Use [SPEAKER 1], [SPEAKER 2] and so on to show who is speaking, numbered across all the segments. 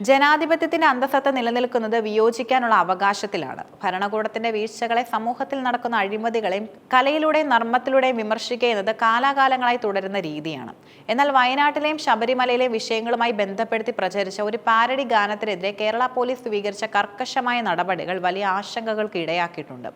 [SPEAKER 1] ജനാധിപത്യത്തിന്റെ അന്തസത്ത നിലനിൽക്കുന്നത് വിയോജിക്കാനുള്ള അവകാശത്തിലാണ്. ഭരണകൂടത്തിന്റെ വീഴ്ചകളെ സമൂഹത്തിൽ നടക്കുന്ന അഴിമതികളെയും കലയിലൂടെയും നർമ്മത്തിലൂടെയും വിമർശിക്കുക എന്നത് കാലാകാലങ്ങളായി തുടരുന്ന രീതിയാണ്. എന്നാൽ വയനാട്ടിലെയും ശബരിമലയിലെയും വിഷയങ്ങളുമായി ബന്ധപ്പെടുത്തി പ്രചരിച്ച ഒരു പാരഡി ഗാനത്തിനെതിരെ കേരള പോലീസ് സ്വീകരിച്ച കർക്കശമായ നടപടികൾ വലിയ ആശങ്കകൾക്ക് ഇടയാക്കിയിട്ടുണ്ട്.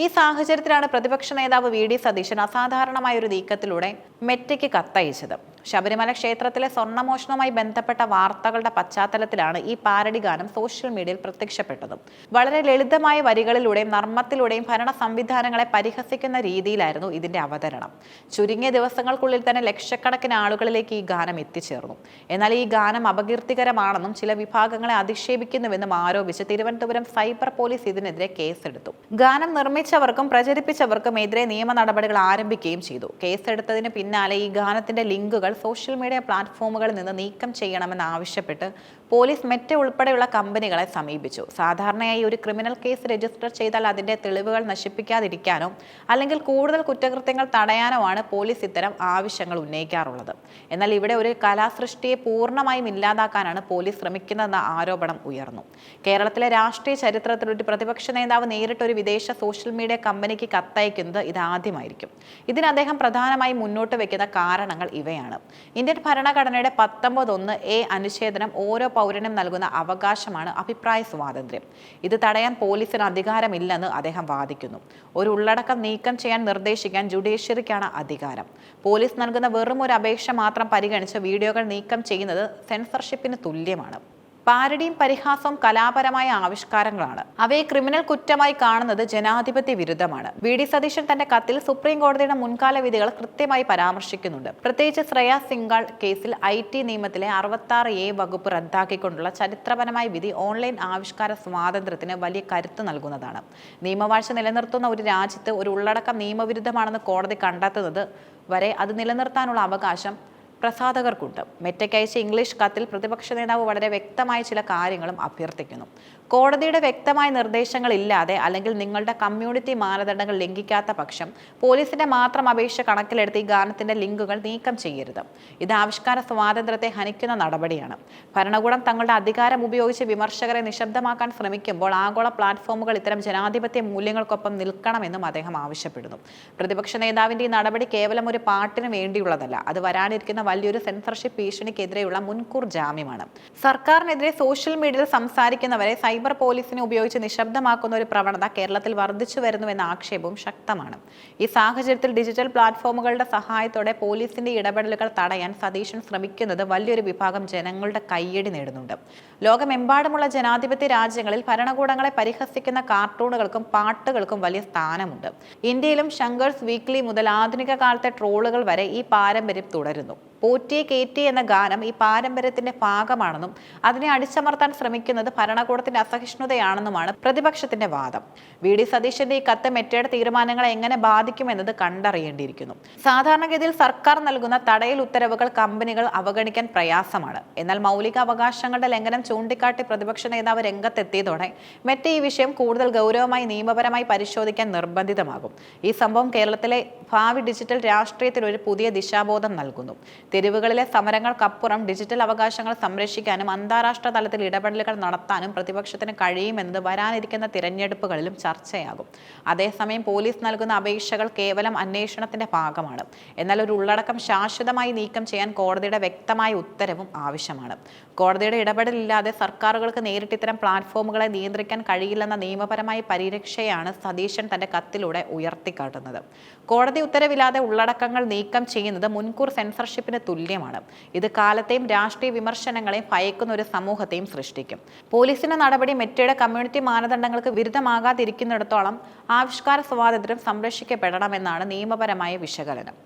[SPEAKER 1] ഈ സാഹചര്യത്തിലാണ് പ്രതിപക്ഷ നേതാവ് വി. ഡി. സതീശൻ അസാധാരണമായ ഒരു നീക്കത്തിലൂടെ മെറ്റയ്ക്ക് കത്തയച്ചത്. ശബരിമല ക്ഷേത്രത്തിലെ സ്വർണമോഷണവുമായി ബന്ധപ്പെട്ട വാർത്തകളുടെ പശ്ചാത്തലത്തിലാണ് ഈ പാരഡി ഗാനം സോഷ്യൽ മീഡിയയിൽ പ്രത്യക്ഷപ്പെട്ടത്. വളരെ ലളിതമായ വരികളിലൂടെയും നർമ്മത്തിലൂടെയും ഭരണ സംവിധാനങ്ങളെ പരിഹസിക്കുന്ന രീതിയിലായിരുന്നു ഇതിന്റെ അവതരണം. ചുരുങ്ങിയ ദിവസങ്ങൾക്കുള്ളിൽ തന്നെ ലക്ഷക്കണക്കിന് ആളുകളിലേക്ക് ഈ ഗാനം എത്തിച്ചേർന്നു. എന്നാൽ ഈ ഗാനം അപകീർത്തികരമാണെന്നും ചില വിഭാഗങ്ങളെ അധിക്ഷേപിക്കുന്നുവെന്നും ആരോപിച്ച് തിരുവനന്തപുരം സൈബർ പോലീസ് ഇതിനെതിരെ കേസെടുത്തു. ഗാനം നിർമ്മിച്ചവർക്കും പ്രചരിപ്പിച്ചവർക്കും എതിരെ നിയമ നടപടികൾ ആരംഭിക്കുകയും ചെയ്തു. കേസെടുത്തതിന് പിന്നാലെ ഈ ഗാനത്തിന്റെ ലിങ്കുകൾ സോഷ്യൽ മീഡിയ പ്ലാറ്റ്ഫോമുകളിൽ നിന്ന് നീക്കം ചെയ്യണമെന്ന് ആവശ്യപ്പെട്ട് പോലീസ് മെറ്റ ഉൾപ്പെടെയുള്ള കമ്പനികളെ സമീപിച്ചു. സാധാരണയായി ഒരു ക്രിമിനൽ കേസ് രജിസ്റ്റർ ചെയ്താൽ അതിന്റെ തെളിവുകൾ നശിപ്പിക്കാതിരിക്കാനോ അല്ലെങ്കിൽ കൂടുതൽ കുറ്റകൃത്യങ്ങൾ തടയാനോ ആണ് പോലീസ് ഇത്തരം ആവശ്യങ്ങൾ ഉന്നയിക്കാറുള്ളത്. എന്നാൽ ഇവിടെ ഒരു കലാസൃഷ്ടിയെ പൂർണമായും ഇല്ലാതാക്കാനാണ് പോലീസ് ശ്രമിക്കുന്നതെന്ന ആരോപണം ഉയർന്നു. കേരളത്തിലെ രാഷ്ട്രീയ ചരിത്രത്തിൽ ഒരു പ്രതിപക്ഷ നേതാവ് നേരിട്ട് ഒരു വിദേശ സോഷ്യൽ മീഡിയ കമ്പനിക്ക് കത്തയക്കുന്നത് ഇതാദ്യമായിരിക്കും ഇതിന് അദ്ദേഹം പ്രധാനമായും മുന്നോട്ട് വെക്കുന്ന കാരണങ്ങൾ ഇവയാണ്. ഇന്ത്യൻ ഭരണഘടനയുടെ പത്തൊമ്പത് ഒന്ന് എ അനുച്ഛേദനം ഓരോ പൗരനും നൽകുന്ന അവകാശമാണ് അഭിപ്രായ സ്വാതന്ത്ര്യം. ഇത് തടയാൻ പോലീസിന് അധികാരമില്ലെന്ന് അദ്ദേഹം വാദിക്കുന്നു. ഒരു ഉള്ളടക്കം നീക്കം ചെയ്യാൻ നിർദ്ദേശിക്കാൻ ജുഡീഷ്യറിക്കാണ് അധികാരം. പോലീസ് നൽകുന്ന വെറും ഒരു അപേക്ഷ മാത്രം പരിഗണിച്ച് വീഡിയോകൾ നീക്കം ചെയ്യുന്നത് സെൻസർഷിപ്പിന് തുല്യമാണ്. പാരടിയും പരിഹാസവും കലാപരമായ ആവിഷ്കാരങ്ങളാണ്. അവയെ ക്രിമിനൽ കുറ്റമായി കാണുന്നത് ജനാധിപത്യ വിരുദ്ധമാണ്. വി. ഡി. സതീശൻ തന്റെ കത്തിൽ സുപ്രീം കോടതിയുടെ മുൻകാല വിധികൾ കൃത്യമായി പരാമർശിക്കുന്നുണ്ട്. പ്രത്യേകിച്ച് ശ്രേയ സിംഗാൾ കേസിൽ ഐ. ടി. നിയമത്തിലെ അറുപത്തി എ വകുപ്പ് റദ്ദാക്കിക്കൊണ്ടുള്ള ചരിത്രപരമായ വിധി ഓൺലൈൻ ആവിഷ്കാര സ്വാതന്ത്ര്യത്തിന് വലിയ കരുത്ത് നൽകുന്നതാണ്. നിയമവാഴ്ച നിലനിർത്തുന്ന ഒരു രാജ്യത്ത് ഒരു ഉള്ളടക്കം നിയമവിരുദ്ധമാണെന്ന് കോടതി കണ്ടെത്തുന്നത് വരെ അത് നിലനിർത്താനുള്ള അവകാശം പ്രസാധകർക്കുണ്ട്. മെറ്റയ്ക്കയച്ച ഇംഗ്ലീഷ് കത്തിൽ പ്രതിപക്ഷ നേതാവ് വളരെ വ്യക്തമായ ചില കാര്യങ്ങളും അഭ്യർത്ഥിക്കുന്നു. കോടതിയുടെ വ്യക്തമായ നിർദ്ദേശങ്ങൾ ഇല്ലാതെ അല്ലെങ്കിൽ നിങ്ങളുടെ കമ്മ്യൂണിറ്റി മാനദണ്ഡങ്ങൾ ലംഘിക്കാത്ത പക്ഷം പോലീസിന്റെ മാത്രം അപേക്ഷ കണക്കിലെടുത്ത് ഈ ഗാനത്തിന്റെ ലിങ്കുകൾ നീക്കം ചെയ്യരുത്. ഇത് ആവിഷ്കാര സ്വാതന്ത്ര്യത്തെ ഹനിക്കുന്ന നടപടിയാണ്. ഭരണകൂടം തങ്ങളുടെ അധികാരം ഉപയോഗിച്ച് വിമർശകരെ നിശബ്ദമാക്കാൻ ശ്രമിക്കുമ്പോൾ ആഗോള പ്ലാറ്റ്ഫോമുകൾ ഇത്തരം ജനാധിപത്യ മൂല്യങ്ങൾക്കൊപ്പം നിൽക്കണമെന്നും അദ്ദേഹം ആവശ്യപ്പെടുന്നു. പ്രതിപക്ഷ നേതാവിന്റെ ഈ നടപടി കേവലം ഒരു പാട്ടിന് വേണ്ടിയുള്ളതല്ല. അത് വരാനിരിക്കുന്ന വലിയൊരു സെൻസർഷിപ്പ് ഭീഷണിക്കെതിരെയുള്ള മുൻകൂർ ജാമ്യമാണ്. സർക്കാരിനെതിരെ സോഷ്യൽ മീഡിയയിൽ സംസാരിക്കുന്നവരെ സൈബർ പോലീസിനെ ഉപയോഗിച്ച് നിശബ്ദമാക്കുന്ന ഒരു പ്രവണത കേരളത്തിൽ വർദ്ധിച്ചു വരുന്നുവെന്ന ആക്ഷേപവും ശക്തമാണ്. ഈ സാഹചര്യത്തിൽ ഡിജിറ്റൽ പ്ലാറ്റ്ഫോമുകളുടെ സഹായത്തോടെ പോലീസിന്റെ ഇടപെടലുകൾ തടയാൻ സതീശൻ ശ്രമിക്കുന്നത് വലിയൊരു വിഭാഗം ജനങ്ങളുടെ കയ്യടി നേടുന്നുണ്ട്. ലോകമെമ്പാടുമുള്ള ജനാധിപത്യ രാജ്യങ്ങളിൽ ഭരണകൂടങ്ങളെ പരിഹസിക്കുന്ന കാർട്ടൂണുകൾക്കും പാട്ടുകൾക്കും വലിയ സ്ഥാനമുണ്ട്. ഇന്ത്യയിലും ശങ്കേഴ്സ് വീക്ക്ലി മുതൽ ആധുനിക കാലത്തെ ട്രോളുകൾ വരെ ഈ പാരമ്പര്യം തുടരുന്നു. പോറ്റിയെ കേറ്റി എന്ന ഗാനം ഈ പാരമ്പര്യത്തിന്റെ ഭാഗമാണെന്നും അതിനെ അടിച്ചമർത്താൻ ശ്രമിക്കുന്നത് ഭരണകൂടത്തിന്റെ അസഹിഷ്ണുതയാണെന്നുമാണ് പ്രതിപക്ഷത്തിന്റെ വാദം. വി. ഡി. സതീശന്റെ ഈ കത്ത് മെറ്റയുടെ തീരുമാനങ്ങളെ എങ്ങനെ ബാധിക്കുമെന്നത് കണ്ടറിയേണ്ടിയിരിക്കുന്നു. സാധാരണഗതിയിൽ സർക്കാർ നൽകുന്ന തടയൽ ഉത്തരവുകൾ കമ്പനികൾ അവഗണിക്കാൻ പ്രയാസമാണ്. എന്നാൽ മൗലിക അവകാശങ്ങളുടെ ലംഘനം ചൂണ്ടിക്കാട്ടി പ്രതിപക്ഷ നേതാവ് രംഗത്തെത്തിയതോടെ മെറ്റ ഈ വിഷയം കൂടുതൽ ഗൗരവമായി നിയമപരമായി പരിശോധിക്കാൻ നിർബന്ധിതമാകും. ഈ സംഭവം കേരളത്തിലെ ഭാവി ഡിജിറ്റൽ രാഷ്ട്രീയത്തിന് ഒരു പുതിയ ദിശാബോധം നൽകുന്നു. തെരുവുകളിലെ സമരങ്ങൾക്കപ്പുറം ഡിജിറ്റൽ അവകാശങ്ങൾ സംരക്ഷിക്കാനും അന്താരാഷ്ട്ര തലത്തിൽ ഇടപെടലുകൾ നടത്താനും പ്രതിപക്ഷത്തിന് കഴിയുമെന്നത് വരാനിരിക്കുന്ന തിരഞ്ഞെടുപ്പുകളിലും ചർച്ചയാകും. അതേസമയം പോലീസ് നൽകുന്ന അപേക്ഷകൾ കേവലം അന്വേഷണത്തിന്റെ ഭാഗമാണ്. എന്നാൽ ഒരു ഉള്ളടക്കം ശാശ്വതമായി നീക്കം ചെയ്യാൻ കോടതിയുടെ വ്യക്തമായ ഉത്തരവും ആവശ്യമാണ്. കോടതിയുടെ ഇടപെടലില്ലാതെ സർക്കാരുകൾക്ക് നേരിട്ട് ഇത്തരം പ്ലാറ്റ്ഫോമുകളെ നിയന്ത്രിക്കാൻ കഴിയില്ലെന്ന നിയമപരമായ പരിരക്ഷയാണ് സതീശൻ തന്റെ കത്തിലൂടെ ഉയർത്തിക്കാട്ടുന്നത്. കോടതി ഉത്തരവില്ലാതെ ഉള്ളടക്കങ്ങൾ നീക്കം ചെയ്യുന്നത് മുൻകൂർ സെൻസർഷിപ്പിന് തുല്യമാണ്. ഇത് കാലത്തെയും രാഷ്ട്രീയ വിമർശനങ്ങളെയും ഭയക്കുന്ന ഒരു സമൂഹത്തെയും സൃഷ്ടിക്കും. പോലീസിന്റെ നടപടി മെറ്റയുടെ കമ്മ്യൂണിറ്റി മാനദണ്ഡങ്ങൾക്ക് വിരുദ്ധമാകാതിരിക്കുന്നിടത്തോളം ആവിഷ്കാര സ്വാതന്ത്ര്യം സംരക്ഷിക്കപ്പെടണമെന്നാണ് നിയമപരമായ വിശകലനം.